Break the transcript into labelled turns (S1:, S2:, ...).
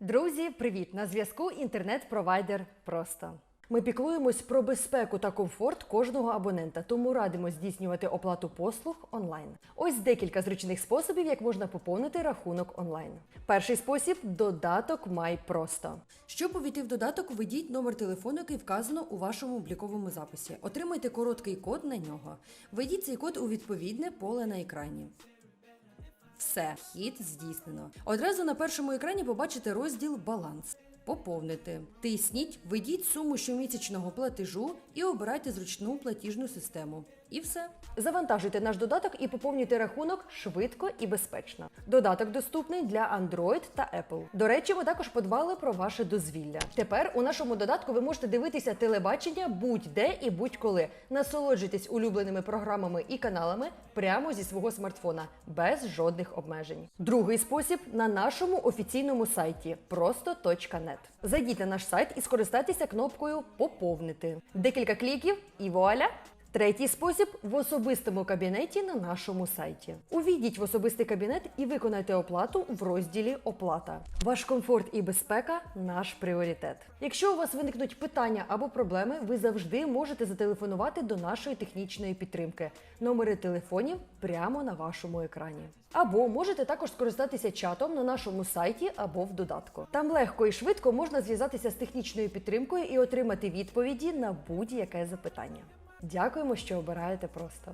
S1: Друзі, привіт! На зв'язку інтернет-провайдер просто. Ми піклуємось про безпеку та комфорт кожного абонента, тому радимо здійснювати оплату послуг онлайн. Ось декілька зручних способів, як можна поповнити рахунок онлайн. Перший спосіб додаток MyProsto. Щоб увійти в додаток, введіть номер телефону, який вказано у вашому обліковому записі. Отримайте короткий код на нього. Введіть цей код у відповідне поле на екрані. Все, хід здійснено. Одразу на першому екрані побачите розділ Баланс. Поповнити. Тисніть, введіть суму щомісячного платежу і обирайте зручну платіжну систему. І все. Завантажуйте наш додаток і поповнюйте рахунок швидко і безпечно. Додаток доступний для Android та Apple. До речі, ми також подбали про ваше дозвілля. Тепер у нашому додатку ви можете дивитися телебачення будь-де і будь-коли. Насолоджуйтесь улюбленими програмами і каналами прямо зі свого смартфона, без жодних обмежень. Другий спосіб на нашому офіційному сайті просто.net. Зайдіть на наш сайт і скористайтеся кнопкою Поповнити. Декілька кліків і вуаля! Третій спосіб в особистому кабінеті на нашому сайті. Увійдіть в особистий кабінет і виконайте оплату в розділі Оплата. Ваш комфорт і безпека наш пріоритет. Якщо у вас виникнуть питання або проблеми, ви завжди можете зателефонувати до нашої технічної підтримки. Номери телефонів прямо на вашому екрані. Або можете також скористатися чатом на нашому сайті або в додатку. Там легко і швидко можна зв'язатися з технічною підтримкою і отримати відповіді на будь-яке запитання. Дякуємо, що обираєте просто.